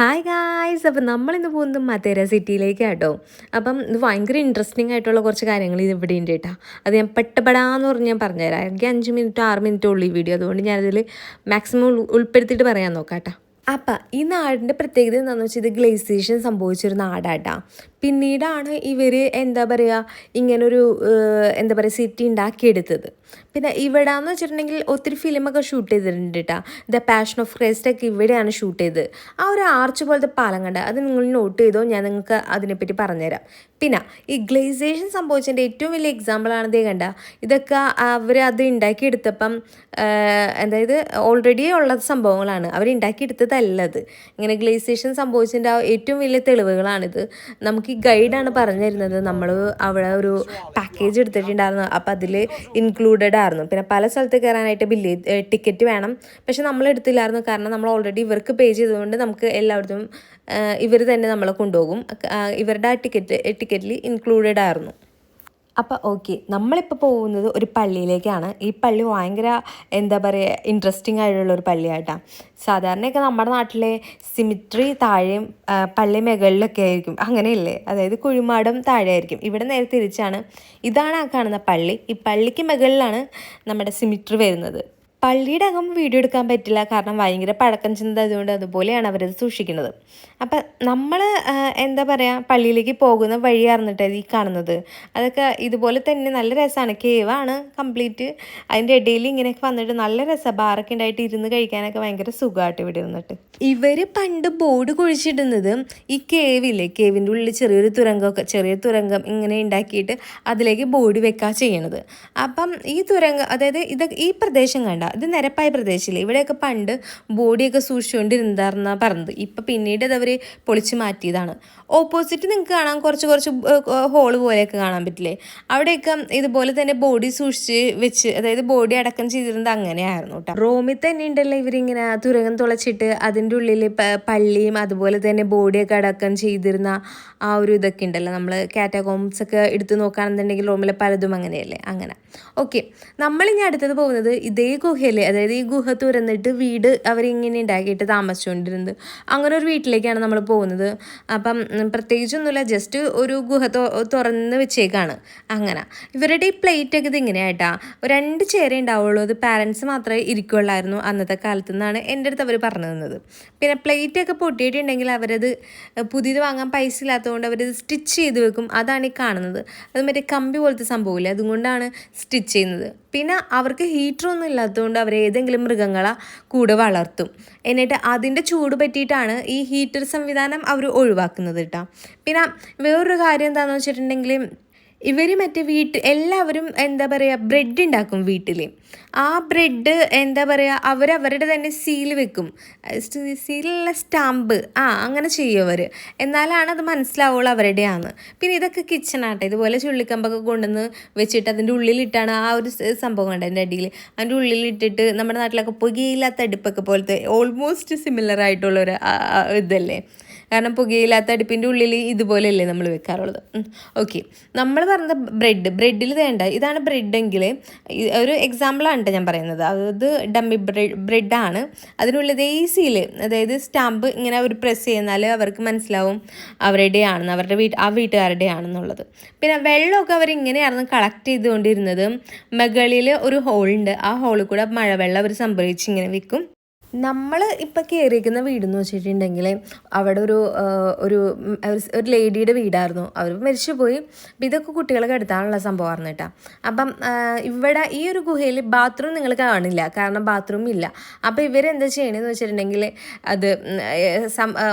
Hi guys അപ്പം നമ്മളിന്ന് പോകുന്നത് മതേര സിറ്റിയിലേക്ക് കേട്ടോ അപ്പം ഇത് ഭയങ്കര ഇൻട്രസ്റ്റിംഗ് ആയിട്ടുള്ള കുറച്ച് കാര്യങ്ങൾ ഇത് ഇവിടെ ഉണ്ട് കേട്ടോ. അത് ഞാൻ പെട്ടപ്പെടാന്ന് പറഞ്ഞ് ഞാൻ പറഞ്ഞുതരാം. എനിക്ക് അഞ്ച് മിനിറ്റോ ആറ് മിനിറ്റോ ഉള്ളൂ ഈ വീഡിയോ അതുകൊണ്ട് ഞാനതിൽ മാക്സിമം ഉൾ- ഉൾപ്പെടുത്തിയിട്ട് പറയാൻ നോക്കാം കേട്ടോ. അപ്പം ഈ നാടിന്റെ പ്രത്യേകത എന്താണെന്ന് വെച്ചാൽ ഇത് ഗ്ലേസിയേഷൻ സംഭവിച്ചൊരു നാടാട്ടാ. പിന്നീടാണ് ഇവർ എന്താ പറയുക ഇങ്ങനൊരു എന്താ പറയുക സിറ്റി ഉണ്ടാക്കിയെടുത്തത് പിന്നെ ഇവിടെ എന്ന് വെച്ചിട്ടുണ്ടെങ്കിൽ ഒത്തിരി ഫിലിമൊക്കെ ഷൂട്ട് ചെയ്തിട്ടുണ്ട് കേട്ടോ ദ പാഷൻ ഓഫ് ക്രൈസ്റ്റ് ഒക്കെ ഇവിടെയാണ് ഷൂട്ട് ചെയ്തത്. ആ ഒരു ആർച്ച് പോലത്തെ പാലം കണ്ട അത് നിങ്ങൾ നോട്ട് ചെയ്തോ ഞാൻ നിങ്ങൾക്ക് അതിനെപ്പറ്റി പറഞ്ഞുതരാം. പിന്നെ ഈ ഗ്ലേസേഷൻ സംഭവിച്ചതിന്റെ ഏറ്റവും വലിയ എക്സാമ്പിളാണ് ഇതേ കണ്ട. ഇതൊക്കെ അവർ അത് ഉണ്ടാക്കിയെടുത്തപ്പം അതായത് ഓൾറെഡി ഉള്ള സംഭവങ്ങളാണ്. അവർ ഉണ്ടാക്കിയെടുത്തതല്ലത് ഇങ്ങനെ ഗ്ലേസിയേഷൻ സംഭവിച്ചതിന്റെ ആ ഏറ്റവും വലിയ തെളിവുകളാണിത്. നമുക്ക് ഈ ഗൈഡാണ് പറഞ്ഞു തരുന്നത് നമ്മൾ അവിടെ ഒരു പാക്കേജ് എടുത്തിട്ടുണ്ടായിരുന്നു. അപ്പോൾ അതിൽ ഇൻക്ലൂഡഡ് ആയിരുന്നു. പിന്നെ പല സ്ഥലത്ത് കയറാനായിട്ട് ബില്ല് ടിക്കറ്റ് വേണം. പക്ഷെ നമ്മൾ എടുത്തില്ലായിരുന്നു. കാരണം നമ്മൾ ഓൾറെഡി ഇവർക്ക് പേ ചെയ്തുകൊണ്ട് നമുക്ക് എല്ലായിടത്തും ഇവർ തന്നെ നമ്മളെ കൊണ്ടുപോകും. ഇവരുടെ ആ ടിക്കറ്റ് ടിക്കറ്റിൽ ഇൻക്ലൂഡഡ് ആയിരുന്നു. അപ്പോൾ ഓക്കെ നമ്മളിപ്പോൾ പോകുന്നത് ഒരു പള്ളിയിലേക്കാണ്. ഈ പള്ളി ഭയങ്കര എന്താ പറയുക ഇൻട്രസ്റ്റിംഗ് ആയിട്ടുള്ള ഒരു പള്ളിയായിട്ടാണ് സാധാരണയൊക്കെ നമ്മുടെ നാട്ടിലെ സിമിട്രി താഴെയും പള്ളി മുകളിലൊക്കെ ആയിരിക്കും. അങ്ങനെയല്ലേ? അതായത് കുഴിമാടും താഴെ ആയിരിക്കും ഇവിടെ നേരെ തിരിച്ചാണ്. ഇതാണ് ആ കാണുന്ന പള്ളി. ഈ പള്ളിക്ക് മുകളിലാണ് നമ്മുടെ സിമിട്രി വരുന്നത്. പള്ളിയുടെ അകം വീഡിയോ എടുക്കാൻ പറ്റില്ല. കാരണം ഭയങ്കര പഴക്കം ചെന്നതുകൊണ്ട് അതുപോലെയാണ് അവരത് സൂക്ഷിക്കുന്നത്. അപ്പം നമ്മൾ എന്താ പറയുക പള്ളിയിലേക്ക് പോകുന്ന വഴി അറിഞ്ഞിട്ട് ഈ കാണുന്നത്. അതൊക്കെ ഇതുപോലെ തന്നെ നല്ല രസമാണ് കേവാണ് കംപ്ലീറ്റ്. അതിന്റെ ഇടയിൽ ഇങ്ങനെയൊക്കെ വന്നിട്ട് നല്ല രസമാണ് ബാറൊക്കെ ഉണ്ടായിട്ട് ഇരുന്ന് കഴിക്കാനൊക്കെ ഭയങ്കര സുഖമായിട്ട് ഇവിടെ ഇരുന്നിട്ട്. ഇവർ പണ്ട് ബോർഡ് കുഴിച്ചിടുന്നത് ഈ കേവില്ലേ? കേവിന്റെ ഉള്ളിൽ ചെറിയൊരു തുരങ്കമൊക്കെ ചെറിയ തുരങ്കം ഇങ്ങനെ ഉണ്ടാക്കിയിട്ട് അതിലേക്ക് ബോർഡ് വെക്കുക ചെയ്യണത്. അപ്പം ഈ തുരങ്കം അതായത് ഇത് ഈ പ്രദേശം കണ്ട ഇത് നിരപ്പായ പ്രദേശമില്ല ഇവിടെയൊക്കെ പണ്ട് ബോഡിയൊക്കെ സൂക്ഷിച്ചുകൊണ്ടിരുന്നാർന്നാ പറഞ്ഞത്. ഇപ്പം പിന്നീട് അത് അവർ പൊളിച്ച് മാറ്റിയതാണ്. ഓപ്പോസിറ്റ് നിങ്ങൾക്ക് കാണാൻ കുറച്ച് കുറച്ച് ഹോൾ പോലെയൊക്കെ കാണാൻ പറ്റില്ലേ? അവിടെയൊക്കെ ഇതുപോലെ തന്നെ ബോഡി സൂക്ഷിച്ച് വെച്ച് അതായത് ബോഡി അടക്കം ചെയ്തിരുന്നത് അങ്ങനെയായിരുന്നു കേട്ടോ. റോമിൽ തന്നെ ഉണ്ടല്ലോ ഇവരിങ്ങനെ തുരങ്കം തുളച്ചിട്ട് അതിന്റെ ഉള്ളിൽ പള്ളിയും അതുപോലെ തന്നെ ബോഡിയൊക്കെ അടക്കം ചെയ്തിരുന്ന ആ ഒരു ഇതൊക്കെ ഉണ്ടല്ലോ. നമ്മൾ കാറ്റഗോംസ് ഒക്കെ എടുത്ത് നോക്കുകയാണെന്നുണ്ടെങ്കിൽ റോമിലെ പലതും അങ്ങനെയല്ലേ? അങ്ങനെ. ഓക്കെ നമ്മളിനി അടുത്തത് പോകുന്നത് ഇതേ ഗുഹയിൽ അതായത് ഈ ഗുഹ തുറന്നിട്ട് വീട് അവരിങ്ങനെ ഉണ്ടാക്കിയിട്ട് താമസിച്ചുകൊണ്ടിരുന്നത്. അങ്ങനെ ഒരു വീട്ടിലേക്കാണ് നമ്മൾ പോകുന്നത്. അപ്പം പ്രത്യേകിച്ചൊന്നുമില്ല ജസ്റ്റ് ഒരു ഗുഹ തുറന്ന് വെച്ചേക്കാണ് അങ്ങനെ. ഇവരുടെ ഈ പ്ലേറ്റ് ഒക്കെ ഇത് ഇങ്ങനെയായിട്ടാ. രണ്ട് ചേരേ ഉണ്ടാവുള്ളൂ. അത് പാരൻസ് മാത്രമേ ഇരിക്കുള്ളായിരുന്നു അന്നത്തെ കാലത്ത് നിന്നാണ് എന്റെ അടുത്ത് അവർ പറഞ്ഞു തന്നത്. പിന്നെ പ്ലേറ്റ് ഒക്കെ പൊട്ടിയിട്ടുണ്ടെങ്കിൽ അവരത് പുതിയത് വാങ്ങാൻ പൈസ ഇല്ലാത്തതുകൊണ്ട് അവരത് സ്റ്റിച്ച് ചെയ്ത് വെക്കും. അതാണ് ഈ കാണുന്നത്. അത് മറ്റേ കമ്പി പോലത്തെ സംഭവമില്ല? അതുകൊണ്ടാണ് സ്റ്റിച്ച് ചെയ്യുന്നത്. പിന്നെ അവർക്ക് ഹീറ്ററൊന്നും ഇല്ലാത്തതുകൊണ്ട് അവർ ഏതെങ്കിലും മൃഗങ്ങളെ കൂടെ വളർത്തും. എന്നിട്ട് അതിന്റെ ചൂട് പറ്റിയിട്ടാണ് ഈ ഹീറ്റർ സംവിധാനം അവർ ഒഴിവാക്കുന്നത് കേട്ടോ പിന്നെ വേറൊരു കാര്യം എന്താണെന്ന് വെച്ചിട്ടുണ്ടെങ്കിൽ ഇവർ മറ്റേ വീട്ടിൽ എല്ലാവരും എന്താ പറയുക ബ്രെഡ് ഉണ്ടാക്കും വീട്ടിൽ ആ ബ്രെഡ് എന്താ പറയുക അവരവരുടെ തന്നെ സീൽ വെക്കും. സീലുള്ള സ്റ്റാമ്പ് ആ അങ്ങനെ ചെയ്യും അവർ എന്നാലാണ് അത് മനസ്സിലാവുള്ളൂ അവരുടെയാണ് പിന്നെ ഇതൊക്കെ കിച്ചണാട്ടെ ഇതുപോലെ ചുള്ളിക്കമ്പൊക്കെ കൊണ്ടുവന്ന് വെച്ചിട്ട് അതിന്റെ ഉള്ളിലിട്ടാണ് ആ ഒരു സംഭവം കണ്ടത് എന്റെ അടിയിൽ അതിന്റെ ഉള്ളിലിട്ടിട്ട് നമ്മുടെ നാട്ടിലൊക്കെ പുകയില്ലാത്ത അടുപ്പൊക്കെ പോലത്തെ ഓൾമോസ്റ്റ് സിമിലർ ആയിട്ടുള്ള ഒരു ആ, ആ, ഇതല്ലേ. കാരണം പുകയില്ലാത്ത അടുപ്പിന്റെ ഉള്ളിൽ ഇതുപോലെയല്ലേ നമ്മൾ വെക്കാറുള്ളത്. ഓക്കെ നമ്മൾ പറഞ്ഞ ബ്രെഡ് ബ്രെഡിൽ വേണ്ട. ഇതാണ് ബ്രെഡെങ്കിൽ ഒരു എക്സാമ്പിളാണ് കേട്ടോ ഞാൻ പറയുന്നത്. അത് ഡമ്മി ബ്രെഡ് ബ്രെഡാണ് അതിനുള്ളിൽ ദേസിയിൽ അതായത് സ്റ്റാമ്പ് ഇങ്ങനെ അവർ പ്രസ് ചെയ്യുന്നാൽ അവർക്ക് മനസ്സിലാവും അവരുടെയാണെന്ന് അവരുടെ വീട്ട് ആ വീട്ടുകാരുടെ ആണെന്നുള്ളത് പിന്നെ വെള്ളമൊക്കെ അവർ ഇങ്ങനെയായിരുന്നു കളക്ട് ചെയ്തുകൊണ്ടിരുന്നത്. മുകളിൽ ഒരു ഹോളുണ്ട് ആ ഹോളിൽ കൂടെ മഴവെള്ളം അവർ സംഭരിച്ച് ഇങ്ങനെ വിൽക്കും നമ്മൾ ഇപ്പം കയറിയിരിക്കുന്ന വീടെന്ന് വെച്ചിട്ടുണ്ടെങ്കിൽ അവിടെ ഒരു ഒരു ഒരു ലേഡിയുടെ വീടായിരുന്നു. അവർ മരിച്ചുപോയി. അപ്പം ഇതൊക്കെ കുട്ടികളെ എടുത്താനുള്ള സംഭവമായിരുന്നു കേട്ടോ. അപ്പം ഇവിടെ ഈ ഒരു ഗുഹയിൽ ബാത്റൂം നിങ്ങൾ കാണില്ല. കാരണം ബാത്റൂം ഇല്ല. അപ്പോൾ ഇവരെന്താ ചെയ്യണമെന്ന് വെച്ചിട്ടുണ്ടെങ്കിൽ അത്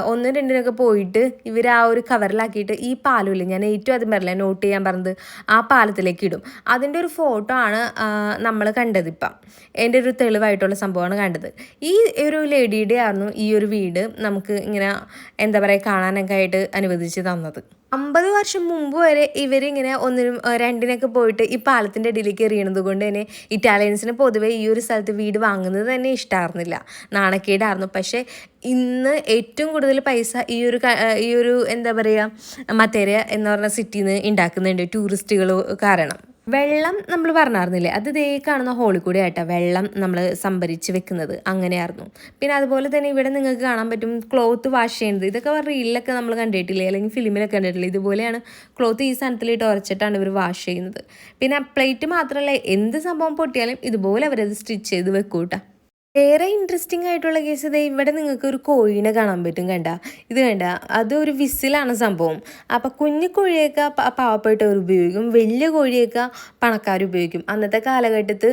ഒന്നും രണ്ടിനൊക്കെ പോയിട്ട് ഇവർ ആ ഒരു കവറിലാക്കിയിട്ട് ഈ പാലുമില്ല ഞാൻ ഏറ്റവും ആദ്യം പറഞ്ഞില്ല നോട്ട് ചെയ്യാൻ പറഞ്ഞത് ആ പാലത്തിലേക്ക് ഇടും. അതിന്റെ ഒരു ഫോട്ടോ ആണ് നമ്മൾ കണ്ടത് ഇപ്പം. എന്റെ ഒരു തെളിവായിട്ടുള്ള സംഭവമാണ് കണ്ടത്. ഈ ഒരു ലേഡിയുടെ ആയിരുന്നു ഈ ഒരു വീട് നമുക്ക് ഇങ്ങനെ എന്താ പറയുക കാണാനൊക്കെ ആയിട്ട് അനുവദിച്ച് തന്നത്. അമ്പത് വർഷം മുമ്പ് വരെ ഇവരിങ്ങനെ ഒന്നിനും രണ്ടിനൊക്കെ പോയിട്ട് ഈ പാലത്തിന്റെ ഇടയിലേക്ക് എറിയണത് കൊണ്ട് തന്നെ ഇറ്റാലിയൻസിന് പൊതുവേ ഈ ഒരു സ്ഥലത്ത് വീട് വാങ്ങുന്നത് തന്നെ ഇഷ്ടമായിരുന്നില്ല നാണക്കേടായിരുന്നു പക്ഷേ ഇന്ന് ഏറ്റവും കൂടുതൽ പൈസ ഈ ഒരു ഈ ഒരു എന്താ പറയുക മത്തേര എന്ന് പറഞ്ഞ സിറ്റിയിൽ നിന്ന് ഉണ്ടാക്കുന്നുണ്ട് ടൂറിസ്റ്റുകൾ കാരണം. വെള്ളം നമ്മൾ പറഞ്ഞായിരുന്നില്ലേ? അത് ദേ കാണുന്ന ഹോളിൽ കൂടെ ആയിട്ടാ വെള്ളം നമ്മൾ സംഭരിച്ച് വെക്കുന്നത്. അങ്ങനെയായിരുന്നു. പിന്നെ അതുപോലെ തന്നെ ഇവിടെ നിങ്ങൾക്ക് കാണാൻ പറ്റും ക്ലോത്ത് വാഷ് ചെയ്യുന്നത്. ഇതൊക്കെ റീലിലൊക്കെ നമ്മൾ കണ്ടിട്ടില്ലേ? അല്ലെങ്കിൽ ഫിലിമിലൊക്കെ കണ്ടിട്ടില്ലേ? ഇതുപോലെയാണ് ക്ലോത്ത് ഈ സാധനത്തിലിട്ട് ഉരച്ചിട്ടാണ് ഇവർ വാഷ് ചെയ്യുന്നത്. പിന്നെ പ്ലേറ്റ് മാത്രമല്ല എന്ത് സംഭവം പൊട്ടിയാലും ഇതുപോലെ അവരത് സ്റ്റിച്ച് ചെയ്ത് വെക്കൂട്ടാ. വേറെ ഇൻട്രസ്റ്റിംഗ് ആയിട്ടുള്ള കേസ് ഇതേ ഇവിടെ നിങ്ങൾക്ക് ഒരു കോഴീനെ കാണാൻ പറ്റും കണ്ട. ഇത് കണ്ട അത് ഒരു വിസിലാണ് സംഭവം. അപ്പം കുഞ്ഞു കോഴിയൊക്കെ പാവപ്പെട്ടവർ ഉപയോഗിക്കും. വലിയ കോഴിയൊക്കെ പണക്കാർ ഉപയോഗിക്കും. അന്നത്തെ കാലഘട്ടത്ത്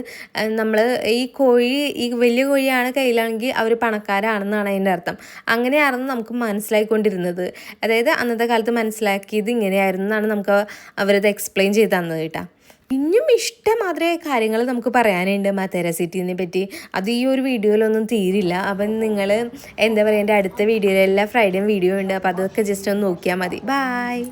നമ്മൾ ഈ കോഴി ഈ വലിയ കോഴിയാണ് കയ്യിലാണെങ്കിൽ അവർ പണക്കാരാണെന്നാണ് അതിന്റെ അർത്ഥം. അങ്ങനെയായിരുന്നു നമുക്ക് മനസ്സിലായിക്കൊണ്ടിരുന്നത്. അതായത് അന്നത്തെ കാലത്ത് മനസ്സിലാക്കിയത് ഇങ്ങനെയായിരുന്നു എന്നാണ് നമുക്ക് അവരത് എക്സ്പ്ലെയിൻ ചെയ്ത് തന്നത് കേട്ടോ. ഇനിയും ഇഷ്ടമാതിരെ കാര്യങ്ങൾ നമുക്ക് പറയാനുണ്ട് മത്തേര സിറ്റിനെ പറ്റി. അത് ഈ ഒരു വീഡിയോയിലൊന്നും തീരില്ല. അപ്പം നിങ്ങൾ എന്താ പറയുക എന്റെ അടുത്ത വീഡിയോയിൽ എല്ലാ ഫ്രൈഡേയും വീഡിയോ ഉണ്ട്. അപ്പോൾ അതൊക്കെ ജസ്റ്റ് ഒന്ന് നോക്കിയാൽ മതി. ബായ്